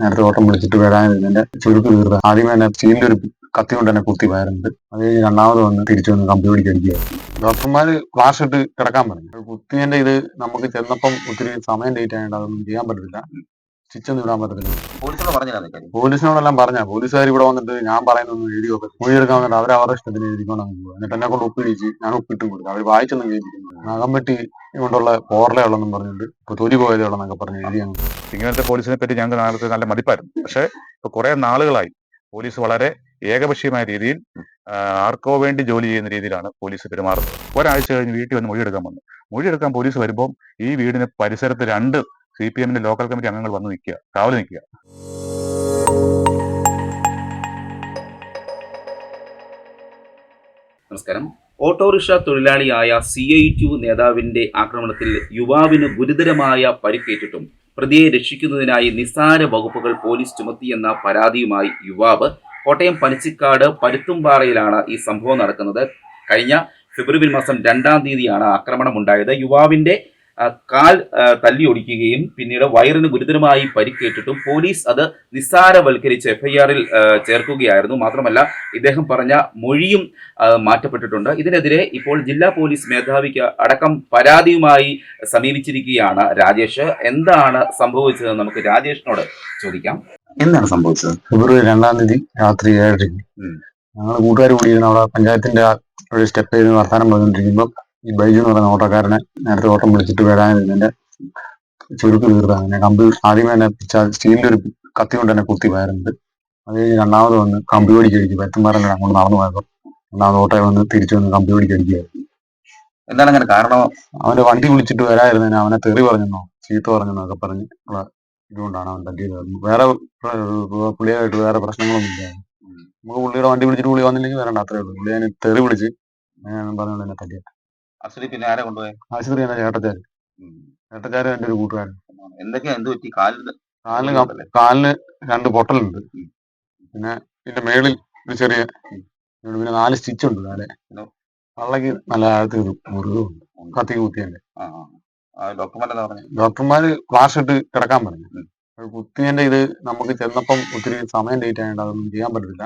നേരത്തെ ഓട്ടം വിളിച്ചിട്ട് വരാനിരുന്നതിന്റെ ചുരുക്ക് തീർത്ത് ആദ്യമേ തന്നെ സ്റ്റീലിന്റെ ഒരു കത്തി കൊണ്ട് തന്നെ കുത്തി വയറുണ്ട് അത് കഴിഞ്ഞ് രണ്ടാമത് വന്ന് തിരിച്ചു വന്ന് കമ്പി പിടിക്കടിക്കുകയായിരുന്നു ഡോക്ടർമാര് ഫ്ലാഷ് ഇട്ട് കിടക്കാൻ പറഞ്ഞു. കുത്തിയതിന്റെ ഇത് നമുക്ക് ചെന്നപ്പം ഒത്തിരി സമയം ലേറ്റ് ആയതുകൊണ്ട് അതൊന്നും ചെയ്യാൻ പറ്റത്തില്ല. സ്റ്റിച്ചൊന്നും ഇടാൻ പറ്റത്തില്ല. പോലീസിനോട് പറഞ്ഞില്ല കാര്യം? പോലീസിനോടെല്ലാം പറഞ്ഞ. പോലീസുകാർ ഇവിടെ വന്നിട്ട് ഞാൻ പറയുന്നൊന്നും എഴുതി വെക്കും. മൊഴി എടുക്കാൻ വന്നിട്ട് അവർ അവരുടെ ഇഷ്ടത്തിന് എഴുതിക്കൊണ്ട് പോകും എന്നിട്ട് എന്നെ കൊണ്ട് ഒപ്പിടിച്ച് ഞാൻ ഒപ്പിട്ടും കൊടുക്കും അവർ വായിച്ചൊന്നും കേൾപ്പിക്കുന്നു നഖംപെട്ടി കൊണ്ടുള്ള പോറലേ ഉള്ളെന്നും പറഞ്ഞിട്ട് ഇപ്പൊ തൊലി പോയതേ ഉള്ളെന്നൊക്കെ പറഞ്ഞ് എഴുതിയാണ് ഇങ്ങനത്തെ പോലീസിനെ പറ്റി ഞങ്ങൾക്ക് നാളത്തെ നല്ല മതിപ്പായിരുന്നു പക്ഷെ ഇപ്പൊ കുറെ നാളുകളായി പോലീസ് വളരെ ഏകപക്ഷീയമായ രീതിയിൽ ആർക്കോ വേണ്ടി ജോലി ചെയ്യുന്ന രീതിയിലാണ് പോലീസ് പെരുമാറുന്നത്. ഒരാഴ്ച കഴിഞ്ഞ് വീട്ടിൽ വന്ന് മൊഴിയെടുക്കാൻ വന്നു. മൊഴിയെടുക്കാൻ പോലീസ് വരുമ്പോൾ ഈ വീടിന് പരിസരത്ത് രണ്ട് സി പി എമ്മിന്റെ ലോക്കൽ കമ്മിറ്റി അംഗങ്ങൾ വന്ന് നിൽക്കുക കാവൽ നിൽക്കുക. നമസ്കാരം. ഓട്ടോറിക്ഷ തൊഴിലാളിയായ സി ഐ ടു നേതാവിന്റെ ആക്രമണത്തിൽ യുവാവിന് ഗുരുതരമായ പരിക്കേറ്റിട്ടും പ്രതിയെ രക്ഷിക്കുന്നതിനായി നിസ്സാര വകുപ്പുകൾ പോലീസ് ചുമത്തിയെന്ന പരാതിയുമായി യുവാവ് കോട്ടയം പനച്ചിക്കാട് പരുത്തുംപാറയിലാണ് ഈ സംഭവം നടക്കുന്നത്. കഴിഞ്ഞ ഫെബ്രുവരി മാസം രണ്ടാം തീയതിയാണ് ആക്രമണം ഉണ്ടായത് യുവാവിന്റെ കാൽ തല്ലി ഒടിക്കുകയും പിന്നീട് വയറിന് ഗുരുതരമായി പരിക്കേറ്റിട്ടും പോലീസ് അത് നിസ്സാരവൽക്കരിച്ച് എഫ്ഐആറിൽ ചേർക്കുകയായിരുന്നു. മാത്രമല്ല ഇദ്ദേഹം പറഞ്ഞ മൊഴിയും മാറ്റപ്പെട്ടിട്ടുണ്ട്. ഇതിനെതിരെ ഇപ്പോൾ ജില്ലാ പോലീസ് മേധാവിക്ക് അടക്കം പരാതിയുമായി സമീപിച്ചിരിക്കുകയാണ് രാജേഷ്. എന്താണ് സംഭവിച്ചത് നമുക്ക് രാജേഷിനോട് ചോദിക്കാം. എന്താണ് സംഭവിച്ചത്? ഫെബ്രുവരി രണ്ടാം തീയതി രാത്രി ഏഴരയ്ക്ക്. ഞങ്ങൾ കൂട്ടുകാർ കൂടിയിരുന്ന അവിടെ പഞ്ചായത്തിന്റെ ഒരു സ്റ്റെപ്പ് ചെയ്ത് വർത്താനം പറഞ്ഞുകൊണ്ടിരിക്കുമ്പോൾ ഈ ബൈജു എന്ന് പറയുന്ന ഓട്ടോക്കാരനെ നേരത്തെ ഓട്ടം വിളിച്ചിട്ട് വരാനിരുന്നതിന്റെ ചുരുക്കം തീർത്ത അങ്ങനെ കമ്പി ആദ്യമേ തന്നെ സ്റ്റീലിന്റെ ഒരു കത്തി കൊണ്ട് തന്നെ കുത്തി വയറുണ്ട് അത് കഴിഞ്ഞ് രണ്ടാമത് വന്ന് കമ്പി പിടിക്കടിച്ചു പത്തുമാരല്ല അങ്ങോട്ട് നടന്നു പോയപ്പോൾ രണ്ടാമത് ഓട്ടോയിൽ വന്ന് തിരിച്ചു വന്ന് കമ്പി പിടിക്കടിക്കുകയായിരുന്നു എന്താണ് അങ്ങനെ കാരണം? അവന്റെ വണ്ടി വിളിച്ചിട്ട് വരാതിരുന്നതിന് അവനെ തെറി പറഞ്ഞെന്നോ ചീത്ത പറഞ്ഞെന്നോ ഒക്കെ പറഞ്ഞ് ഉള്ള ഇതുകൊണ്ടാണ് അവൻ തട്ടിയത് വേറെ പുള്ളിയായിട്ട് വേറെ പ്രശ്നങ്ങളൊന്നും ഇല്ല. നമുക്ക് പുള്ളിയുടെ വണ്ടി വിളിച്ചിട്ട് പുള്ളി വന്നില്ലെങ്കിൽ വരണ്ട അത്രേ ഉള്ളൂ. പുള്ളി അതിന് തെറി വിളിച്ച് ഞാൻ പറഞ്ഞുകൊണ്ട് എന്നെ തട്ടിയത് അസുരി പിന്നെ ആരെ കൊണ്ടുപോയി? ആശുപത്രി എന്നെ ചേട്ടച്ചാര് ചേട്ടച്ചാര് എന്റെ ഒരു കൂട്ടുകാരൻ. എന്തൊക്കെയാ? എന്ത് പറ്റി? കാലിന് കാലിന് കം- കാലിന് രണ്ട് പൊട്ടലുണ്ട്. പിന്നെ ഇതിന്റെ മേളിൽ ഒരു ചെറിയ പിന്നെ നാല് സ്റ്റിച്ച് ഉണ്ട് നാല്? പള്ളക്ക് നല്ല ആഴത്തിൽ മുറിവുണ്ട് കത്തി കുത്തിയതിന്റെ ഡോക്ടർമാരെന്താ പറഞ്ഞു? ഡോക്ടർമാര് ഫ്ലാഷ് ഇട്ട് കിടക്കാൻ പറഞ്ഞു. ഉം. അത് കുത്തിയതിന്റെ ഇത് നമുക്ക് ചെന്നപ്പം ഒത്തിരി സമയം ലേറ്റ് ആയതുകൊണ്ട് അതൊന്നും ചെയ്യാൻ പറ്റത്തില്ല.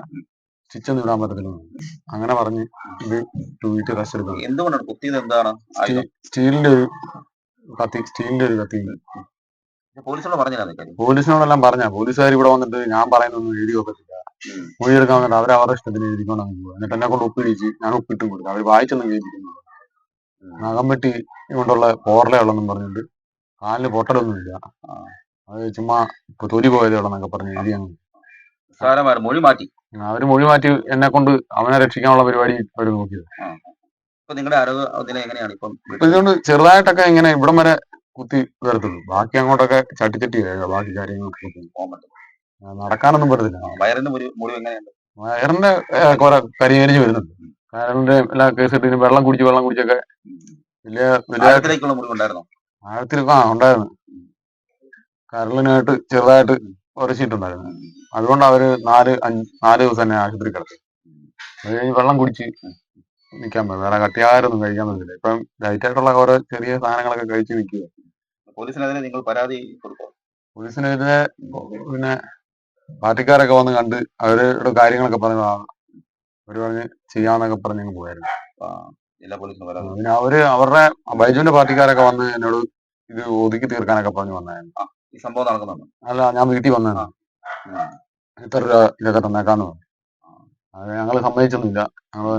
സ്റ്റിച്ചൊന്നും ഇടാൻ പറ്റത്തില്ല പറഞ്ഞു. അങ്ങനെ പറഞ്ഞ് ഇത് ടു വീട്ട് റെസ്റ്റ് എടുക്കണം എന്തുകൊണ്ടാണ് കുത്തിയത് എന്താണ്? സ്റ്റീലിന്റെ ഒരു കത്തി സ്റ്റീലിന്റെ ഒരു കത്തി. പോലീസിനോട് പറഞ്ഞില്ല പോലീസിനോടെല്ലാം പറഞ്ഞ. പോലീസുകാർ ഇവിടെ വന്നിട്ട് ഞാൻ പറയുന്നൊന്നും എഴുതി വെക്കത്തില്ല. മൊഴി എടുക്കാൻ വന്നിട്ട് അവർ അവരുടെ ഇഷ്ടത്തിന് എഴുതിക്കൊണ്ട് അങ്ങ് പോകും. എന്നിട്ട് എന്നെ കൊണ്ട് ഒപ്പിടിച്ച് ഞാൻ ഒപ്പിട്ടും കൊടുത്തു അവർ വായിച്ചൊന്നും കേൾപ്പിക്കുന്നു നഖംപെട്ടി കൊണ്ടുള്ള ഇവിടെയുള്ള ഉള്ളെന്നും പറഞ്ഞിട്ട് കാലിന് പൊട്ടലൊന്നും ഇല്ല അത് ചുമ്മാ തൊലി പോയതേ ഉള്ളെന്നൊക്കെ പറഞ്ഞ് എഴുതി സാരമായ മൊഴി മാറ്റി. അവർ മൊഴി മാറ്റി എന്നെ കൊണ്ട് അവനെ രക്ഷിക്കാനുള്ള പരിപാടി അവർ നോക്കിയത്. ഇപ്പൊ നിങ്ങളുടെ എങ്ങനെയാണ് ഇപ്പം ഇതുകൊണ്ട് ചെറുതായിട്ടൊക്കെ ഇങ്ങനെ ഇവിടം വരെ കുത്തി വരത്തുള്ളൂ ബാക്കി അങ്ങോട്ടൊക്കെ ചട്ടി ചട്ടി ബാക്കി കാര്യങ്ങളൊക്കെ പോകും. പോകാൻ പറ്റും. നടക്കാനൊന്നും പറ്റത്തില്ല. ആ, വയറിന് മുറി മുറിവ് എങ്ങനെയുണ്ട്? വയറിന്റെ കുറെ കരികരിഞ്ഞ് വരുന്നുണ്ട്. വയറിന്റെ എല്ലാ കേസ് ഇനി വെള്ളം കുടിച്ച് വെള്ളം കുടിച്ചൊക്കെ വലിയ വലിയ ആഴത്തിലേക്കുള്ള മുറിവുണ്ടായിരുന്നു ആഴത്തിൽ ആ ഉണ്ടായിരുന്നു. കരളിനായിട്ട് ചെറുതായിട്ട് ഉരച്ചിട്ടുണ്ടായിരുന്നു. അതുകൊണ്ട് അവർ നാല് അഞ്ച് നാല് ദിവസം തന്നെ ആശുപത്രി കിടത്തി. അത് കഴിഞ്ഞ് വെള്ളം കുടിച്ച് നിൽക്കാൻ പറ്റും വേറെ കട്ടിയാരൊന്നും കഴിക്കാൻ പറ്റില്ല. ഇപ്പം ലൈറ്റ് ആയിട്ടുള്ള ഓരോ ചെറിയ സാധനങ്ങളൊക്കെ കഴിച്ച് നിൽക്കുക പോലീസിനെതിരെ നിങ്ങൾ പരാതി പോലീസിനെതിരെ പിന്നെ പാർട്ടിക്കാരൊക്കെ വന്ന് കണ്ട് അവരുടെ കാര്യങ്ങളൊക്കെ പറഞ്ഞു അവർ പറഞ്ഞ് ചെയ്യാന്നൊക്കെ പറഞ്ഞ് ഞങ്ങൾ പോയായിരുന്നു പരാതി പിന്നെ അവർ അവരുടെ ബൈജുവിന്റെ പാർട്ടിക്കാരൊക്കെ വന്ന് എന്നോട് ഇത് ഒതുക്കി തീർക്കാനൊക്കെ പറഞ്ഞു വന്നായിരുന്നു. ഈ സംഭവം നടക്കുന്നുണ്ട്. അല്ല ഞാൻ വീട്ടിൽ വന്നതാണ്. ഇത്ര രൂപ ഇതൊക്കെ തന്നേക്കാന്ന് പറഞ്ഞു. അത് ഞങ്ങൾ സമ്മതിച്ചൊന്നുമില്ല. ഞങ്ങൾ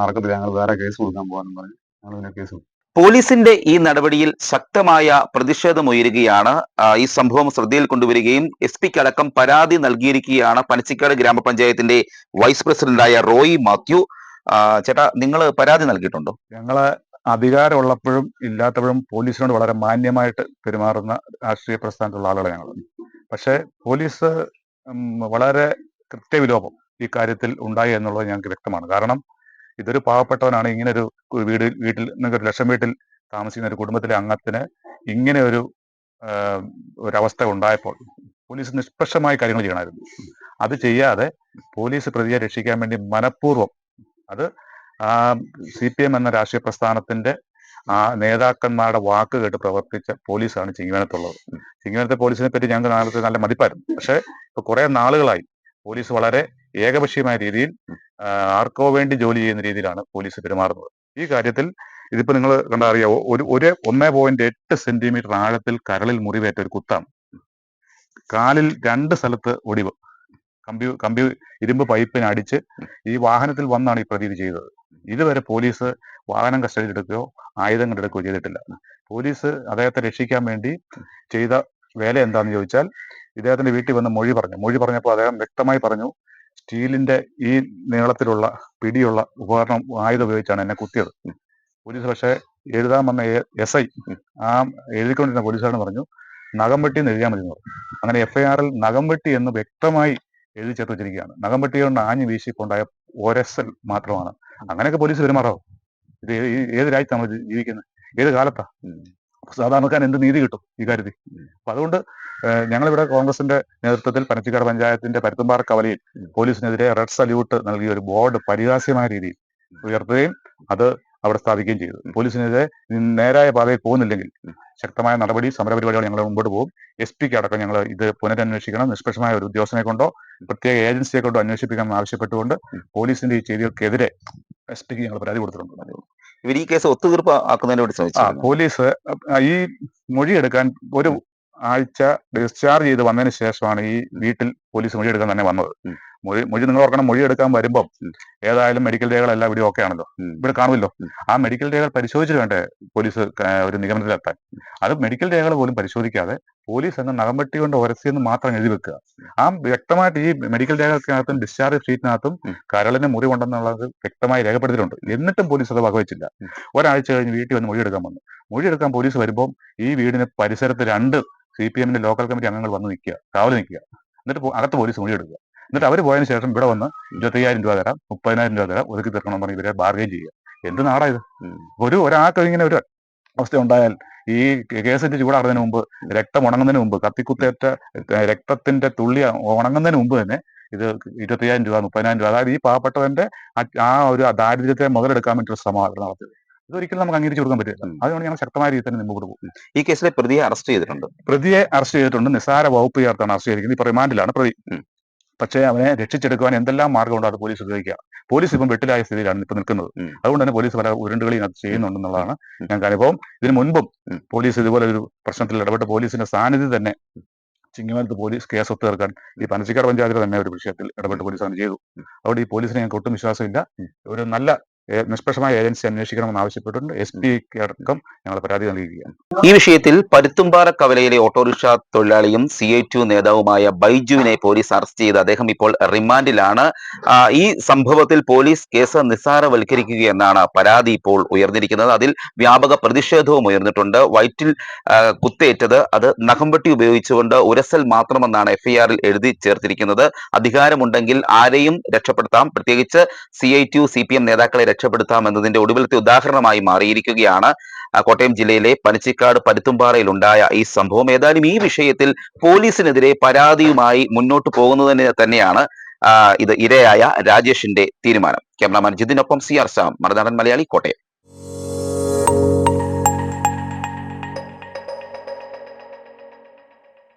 നടക്കത്തില്ല. ഞങ്ങൾ വേറെ കേസ് കൊടുക്കാൻ പോകാൻ പറഞ്ഞു ഞങ്ങൾ പിന്നെ കേസ് കൊടുത്തു. പോലീസിന്റെ ഈ നടപടിയിൽ ശക്തമായ പ്രതിഷേധമുയരുകയാണ് ഈ സംഭവം ശ്രദ്ധയിൽ കൊണ്ടുവരികയും എസ് പിക്ക് അടക്കം പരാതി നൽകിയിരിക്കുകയാണ് പനച്ചിക്കാട് ഗ്രാമപഞ്ചായത്തിന്റെ വൈസ് പ്രസിഡന്റായ റോയി മാത്യു. ചേട്ടാ നിങ്ങൾ പരാതി നൽകിയിട്ടുണ്ടോ? ഞങ്ങൾ അധികാരമുള്ളപ്പോഴും ഇല്ലാത്തപ്പോഴും പോലീസിനോട് വളരെ മാന്യമായിട്ട് പെരുമാറുന്ന രാഷ്ട്രീയ പ്രസ്ഥാനത്തുള്ള ആളുകളെ ഞങ്ങൾ പക്ഷേ പോലീസ് വളരെ കൃത്യവിലോപം ഈ കാര്യത്തിൽ ഉണ്ടായി എന്നുള്ളത് ഞങ്ങൾക്ക് വ്യക്തമാണ്. കാരണം ഇതൊരു പാവപ്പെട്ടവനാണ് ഇങ്ങനെ ഒരു വീട് വീട്ടിൽ നിങ്ങൾക്ക് ഒരു ലക്ഷം വീട്ടിൽ താമസിക്കുന്ന ഒരു കുടുംബത്തിലെ അംഗത്തിന് ഇങ്ങനെ ഒരു ഒരവസ്ഥ ഉണ്ടായപ്പോൾ പോലീസ് നിഷ്പക്ഷമായ കാര്യങ്ങൾ ചെയ്യണമായിരുന്നു. അത് ചെയ്യാതെ പോലീസ് പ്രതിയെ രക്ഷിക്കാൻ വേണ്ടി മനഃപൂർവം അത് ആ സി പി എം എന്ന രാഷ്ട്രീയ പ്രസ്ഥാനത്തിന്റെ ആ നേതാക്കന്മാരുടെ വാക്ക് കേട്ട് പ്രവർത്തിച്ച പോലീസാണ് ചിങ്ങവനത്തുള്ളത്. ചിങ്ങവനത്തെ പോലീസിനെ പറ്റി ഞങ്ങൾക്ക് നേരത്തെ നല്ല മതിപ്പായിരുന്നു. പക്ഷെ ഇപ്പൊ കുറെ നാളുകളായി പോലീസ് വളരെ ഏകപക്ഷീയമായ രീതിയിൽ ആർക്കോ വേണ്ടി ജോലി ചെയ്യുന്ന രീതിയിലാണ് പോലീസ് പെരുമാറുന്നത്. ഈ കാര്യത്തിൽ ഇതിപ്പോ നിങ്ങൾ കണ്ടാ അറിയാവോ ഒരു ഒരു ഒന്നേ പോയിന്റ് എട്ട് സെന്റിമീറ്റർ ആഴത്തിൽ കരളിൽ മുറിവേറ്റ ഒരു കുത്താണ്. കാലിൽ രണ്ട് സ്ഥലത്ത് ഒടിവ്. കമ്പി കമ്പ്യൂ ഇരുമ്പ് പൈപ്പിന് അടിച്ച് ഈ വാഹനത്തിൽ വന്നാണ് ഈ പ്രതി ചെയ്തത്. ഇതുവരെ പോലീസ് വാഹനം കസ്റ്റഡിയിൽ എടുക്കുകയോ ആയുധങ്ങൾ എടുക്കുകയോ ചെയ്തിട്ടില്ല. പോലീസ് അദ്ദേഹത്തെ രക്ഷിക്കാൻ വേണ്ടി ചെയ്ത വേല എന്താണെന്ന് ചോദിച്ചാൽ ഇദ്ദേഹത്തിന്റെ വീട്ടിൽ വന്ന് മൊഴി പറഞ്ഞു. മൊഴി പറഞ്ഞപ്പോൾ അദ്ദേഹം വ്യക്തമായി പറഞ്ഞു സ്റ്റീലിന്റെ ഈ നീളത്തിലുള്ള പിടിയുള്ള ഉപകരണം ആയുധം ഉപയോഗിച്ചാണ് എന്നെ കുത്തിയത്. പോലീസ് പക്ഷേ എഴുതാൻ വന്ന എസ് ഐ ആ എഴുതിക്കൊണ്ടിരുന്ന പോലീസുകാരൻ പറഞ്ഞു നഖം വെട്ടി എന്ന് എഴുതിയാൽ മതി അങ്ങനെ എഫ്ഐആറിൽ നഖം വെട്ടി എന്ന് വ്യക്തമായി എഴുതി ചേർത്ത് വെച്ചിരിക്കുകയാണ്. നഖം വെട്ടി കൊണ്ട് ആഞ്ഞു വീശിക്കൊണ്ടായ ഒരസൽ മാത്രമാണ്. അങ്ങനെയൊക്കെ പോലീസ് പെരുമാറാവും? ഇത് ഏത് രാജ്യത്താണ് നമ്മൾ ജീവിക്കുന്നത് ഏത് കാലത്താ? സാധാരണക്കാരൻ എന്ത് നീതി കിട്ടും ഈ കാര്യത്തിൽ? അപ്പൊ അതുകൊണ്ട് ഞങ്ങളിവിടെ കോൺഗ്രസിന്റെ നേതൃത്വത്തിൽ പനച്ചിക്കാട് പഞ്ചായത്തിന്റെ പരുത്തുംപാറ കവലയിൽ പോലീസിനെതിരെ റെഡ് സല്യൂട്ട് നൽകിയ ഒരു ബോർഡ് പരിഹാസ്യമായ രീതിയിൽ ഉയർത്തുകയും അത് അവിടെ സ്ഥാപിക്കുകയും ചെയ്തു. പോലീസിനെതിരെ നേരായ പാതയിൽ പോകുന്നില്ലെങ്കിൽ ശക്തമായ നടപടി സമരപരിപാടികൾ ഞങ്ങൾ മുമ്പോട്ട് പോകും. എസ് പിക്ക് അടക്കം ഞങ്ങൾ ഇത് പുനരന്വേഷിക്കണം. നിഷ്പക്ഷമായ ഒരു ഉദ്യോഗസ്ഥനെ കൊണ്ടോ പ്രത്യേക ഏജൻസിയെ കൊണ്ടോ അന്വേഷിപ്പിക്കണം ആവശ്യപ്പെട്ടുകൊണ്ട് പോലീസിന്റെ ഈ ചെയ്തികൾക്കെതിരെ എസ് പിക്ക് ഞങ്ങൾ പരാതി കൊടുത്തിട്ടുണ്ട്. ഇവർ ഈ കേസ് ഒത്തുതീർപ്പ് ആക്കുന്നതിന് വേണ്ടി ശ്രമിച്ചു പോലീസ് ഈ മൊഴിയെടുക്കാൻ ഒരു ആഴ്ച ഡിസ്ചാർജ് ചെയ്ത് വന്നതിന് ശേഷമാണ് ഈ വീട്ടിൽ പോലീസ് മൊഴിയെടുക്കാൻ തന്നെ വന്നത്. മൊഴി മൊഴി നിങ്ങൾ ഓർക്കണം മൊഴി എടുക്കാൻ വരുമ്പോൾ ഏതായാലും മെഡിക്കൽ രേഖകളെല്ലാം ഇവിടെ ഓക്കെ ആണല്ലോ. ഇവിടെ കാണുമല്ലോ. ആ മെഡിക്കൽ രേഖകൾ പരിശോധിച്ചിട്ട് വേണ്ടേ പോലീസ് ഒരു നിഗമനത്തിലെത്താൻ? അത് മെഡിക്കൽ രേഖകൾ പോലും പരിശോധിക്കാതെ പോലീസ് എന്ന നഖംവെട്ടി കൊണ്ട് ഉരസിയെന്ന് മാത്രം എഴുതി വെക്കുക. ആ വ്യക്തമായിട്ട് ഈ മെഡിക്കൽ രേഖകൾക്കകത്തും ഡിസ്ചാർജ് ഷീറ്റിനകത്തും കരളിന് മുറി മുറിവുണ്ടെന്നുള്ളത് വ്യക്തമായി രേഖപ്പെടുത്തിയിട്ടുണ്ട്. എന്നിട്ടും പോലീസ് അത് വകവെച്ചില്ല. ഒരാഴ്ച കഴിഞ്ഞ് വീട്ടിൽ വന്ന് മൊഴിയെടുക്കാൻ വന്നു. മൊഴിയെടുക്കാൻ പോലീസ് വരുമ്പോൾ ഈ വീടിന് പരിസരത്ത് രണ്ട് സി പി എമ്മിന്റെ ലോക്കൽ കമ്മിറ്റി അംഗങ്ങൾ വന്ന് നിൽക്കുക. കാവൽ നിൽക്കുക. എന്നിട്ട് അകത്ത് പോലീസ് മൊഴിയെടുക്കുക എന്നിട്ട് അവർ പോയതിനു ശേഷം ഇവിടെ വന്ന് ഇരുപത്തയ്യായിരം രൂപ തരാം മുപ്പതിനായിരം രൂപ തരാം ഒതുക്കി തീർക്കണം പറഞ്ഞ് ഇവരെ ബാർഗെയിൻ ചെയ്യുക. എന്ത് നാടാ ഇത്. ഒരു ഒരാൾക്ക് ഇങ്ങനെ ഒരു അവസ്ഥ ഉണ്ടായാൽ ഈ കേസിന്റെ ചൂടാറുന്നതിന് മുമ്പ് രക്തം ഉണങ്ങുന്നതിന് മുമ്പ് കത്തിക്കുത്തേറ്റ രക്തത്തിന്റെ തുള്ളി ഉണങ്ങുന്നതിന് മുമ്പ് തന്നെ ഇത് ഇരുപത്തയ്യായിരം രൂപ മുപ്പതിനായിരം രൂപ അതായത് ഈ പാവപ്പെട്ടവന്റെ ആ- ഒരു ദാരിദ്ര്യത്തെ മുതലെടുക്കാൻ വേണ്ടി ശ്രമം അവർ നടത്തിയത്. ഇതൊരിക്കലും നമുക്ക് അംഗീകരിച്ചു കൊടുക്കാൻ പറ്റില്ല. അതുകൊണ്ട് ഞങ്ങൾ ശക്തമായ രീതിയിൽ തന്നെ മുമ്പോട്ട് പോകും. ഈ കേസിലെ പ്രതിയെ അറസ്റ്റ് ചെയ്തിട്ടുണ്ട്. പ്രതിയെ അറസ്റ്റ് ചെയ്തിട്ടുണ്ട്. നിസ്സാര വകുപ്പ് ചേർത്താണ് അറസ്റ്റ് ചെയ്തിരിക്കുന്നത്. ഇപ്പൊ റിമാൻഡിലാണ് പ്രതി. പക്ഷേ അവനെ രക്ഷിച്ചെടുക്കുവാൻ എന്തെല്ലാം മാർഗമുണ്ടോ അത് പോലീസ് ഉപയോഗിക്കുക പോലീസ് ഇപ്പം വെട്ടിലായ സ്ഥിതിയിലാണ് ഇപ്പൊ നിൽക്കുന്നത്. അതുകൊണ്ട് തന്നെ പോലീസ് പല ഉരുണ്ടുകളിയും അത് ചെയ്യുന്നുണ്ടെന്നുള്ളതാണ് ഞാൻ ഞങ്ങൾക്ക് അനുഭവം ഇതിനു മുൻപും പോലീസ് ഇതുപോലെ ഒരു പ്രശ്നത്തിൽ ഇടപെട്ട് പോലീസിന്റെ സാന്നിധ്യം തന്നെ ചിങ്ങിമലത്ത് പോലീസ് കേസ് ഒത്തു തീർക്കാൻ ഈ പനച്ചിക്കാട് പഞ്ചായത്തിൽ തന്നെ ഒരു വിഷയത്തിൽ ഇടപെട്ട് പോലീസ് അങ്ങനെ ചെയ്തു. അതുകൊണ്ട് ഈ പോലീസിനെ ഞങ്ങൾക്ക് ഒട്ടും വിശ്വാസമില്ല. ഒരു നല്ല നിഷ്പക്ഷമായ ഏജൻസി അന്വേഷിക്കണമെന്ന് ആവശ്യപ്പെട്ടിട്ടുണ്ട്. എസ് പി അടക്കം ഞങ്ങൾ പരാതി നൽകിയിരിക്കുകയാണ്. ഈ വിഷയത്തിൽ പരുത്തുംപാറ കവലയിലെ ഓട്ടോറിക്ഷ തൊഴിലാളിയും സി ഐ ടു നേതാവുമായ ബൈജുവിനെ പോലീസ് അറസ്റ്റ് ചെയ്ത് അദ്ദേഹം ഇപ്പോൾ റിമാൻഡിലാണ്. ഈ സംഭവത്തിൽ പോലീസ് കേസ് നിസ്സാരവൽക്കരിക്കുകയെന്നാണ് പരാതി ഇപ്പോൾ ഉയർന്നിരിക്കുന്നത്. അതിൽ വ്യാപക പ്രതിഷേധവും ഉയർന്നിട്ടുണ്ട്. വയറ്റിൽ കുത്തേറ്റത് അത് നഖംപെട്ടി ഉപയോഗിച്ചുകൊണ്ട് ഉരസൽ മാത്രമെന്നാണ് എഫ്ഐആറിൽ എഴുതി ചേർത്തിരിക്കുന്നത്. അധികാരമുണ്ടെങ്കിൽ ആരെയും രക്ഷപ്പെടുത്താം. പ്രത്യേകിച്ച് C I TU C P M നേതാക്കളെ രക്ഷപ്പെടുത്താം എന്നതിന്റെ ഒടുവിലത്തെ ഉദാഹരണമായി മാറിയിരിക്കുകയാണ്. കോട്ടയം ജില്ലയിലെ പനച്ചിക്കാട് പരുത്തുംപാറയിൽ ഉണ്ടായ ഈ സംഭവം ഏതായാലും ഈ വിഷയത്തിൽ പോലീസിനെതിരെ പരാതിയുമായി മുന്നോട്ട് പോകുന്നതിന് തന്നെയാണ് ഇത് ഇരയായ രാജേഷിന്റെ തീരുമാനം. Cameraman ജിതിനൊപ്പം C R Sam Marunadan Malayali Kottayam.